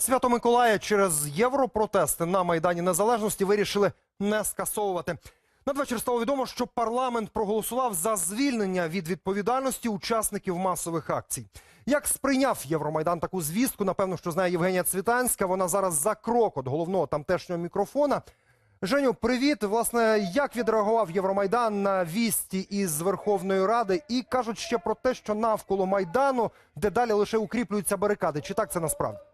Свято Миколая через європротести на Майдані Незалежності вирішили не скасовувати. Надвечір стало відомо, що парламент проголосував за звільнення від відповідальності учасників масових акцій. Як сприйняв Євромайдан таку звістку, напевно, що знає Євгенія Цвітанська. Вона зараз за крок від головного тамтешнього мікрофона. Женю, привіт. Власне, як відреагував Євромайдан на вісті із Верховної Ради? І кажуть ще про те, що навколо майдану дедалі лише укріплюються барикади. Чи так це насправді?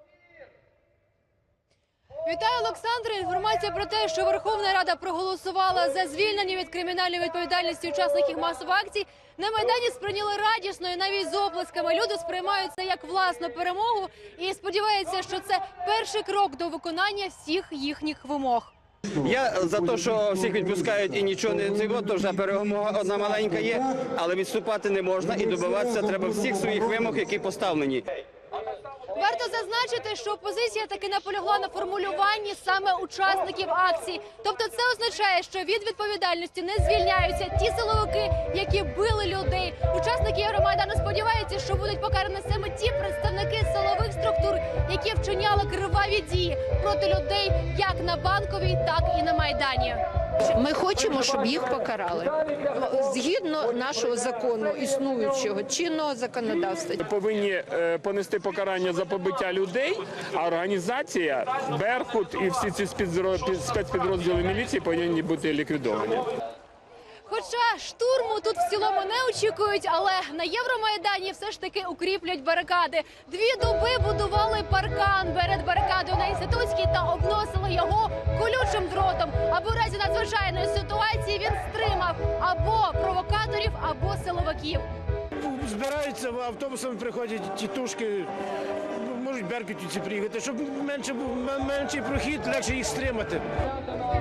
Вітаю, Олександре. Інформація про те, що Верховна Рада проголосувала за звільнення від кримінальної відповідальності учасників масових акцій. На майдані сприйняли радісно і навіть з оплесками. Люди сприймають це як власну перемогу і сподіваються, що це перший крок до виконання всіх їхніх вимог. Я за те, що всіх відпускають і нічого не цього, то вже перемога одна маленька є, але відступати не можна і добиватися треба всіх своїх вимог, які поставлені. Варто зазначити, що опозиція таки наполягла на формулюванні саме учасників акцій. Тобто, це означає, що від відповідальності не звільняються ті силовики, які били людей. Учасники Євромайдану сподіваються, що будуть покарані саме ті представники силових структур, які вчиняли криваві дії проти людей, як на банковій, так і на майдані. Ми хочемо, щоб їх покарали згідно нашого закону, існуючого чинного законодавства. повинні е, понести покарання за побиття людей, а організація Беркут і всі ці спецпідрозділи міліції повинні бути ліквідовані. Хоча штурму тут в цілому не очікують, але на Євромайдані все ж таки укріплять барикади. Дві доби будували паркан перед барикадою на інститутській та обносили його колючим надзвичайної ситуації він стримав або провокаторів, або силовиків. збираються автобусами, приходять тітушки, ну, можуть беркутівці приїхати, щоб менше менший прохід, легше їх стримати.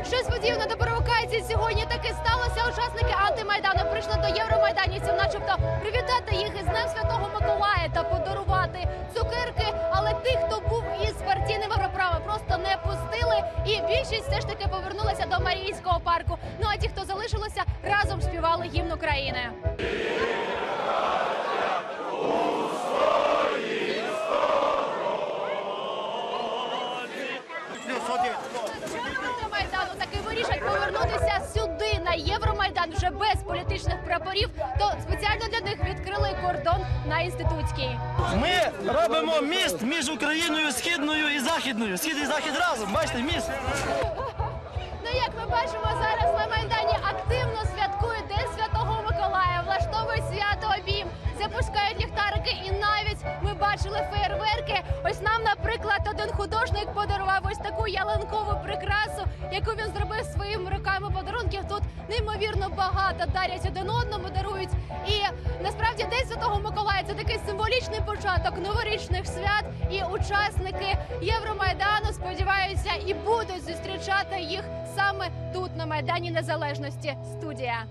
Щось подібне до провокації сьогодні таки сталося. Учасники антимайдану прийшли до євромайданівців, начебто привітати їх із Днем Святого Миколая та подарувати цукерки. Але тих, хто був із партійним І більшість все ж таки повернулася до Маріїнського парку. Ну а ті, хто залишилися, разом співали гімн України. Майдану таки прапорів. То спеціально для них відкрили кордон на інститутській. Ми робимо міст між Україною східною і західною. Схід і захід разом. Бачите, міст. Ну як ми бачимо зараз на майдані активно святкують День Святого Миколая, влаштовують свято обійм, запускають ліхтарики, і навіть ми бачили фейерверки. Ось нам, наприклад, один художник подарував ось таку ялинкову прикрасу, яку він зробив своїми руками неймовірно багато дарять один одному, дарують. І насправді День Святого Миколая це такий символічний початок новорічних свят. І учасники Євромайдану сподіваються і будуть зустрічати їх саме тут на майдані Незалежності. Студія.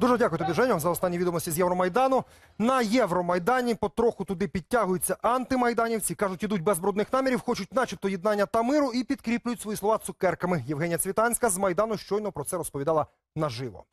Дуже дякую тобі, Женю, за останні відомості з Євромайдану. На Євромайдані потроху туди підтягуються антимайданівці. Кажуть, ідуть без брудних намірів, хочуть начебто єднання та миру і підкріплюють свої слова цукерками. Євгенія Цвітанська з Майдану щойно про це розповідала наживо.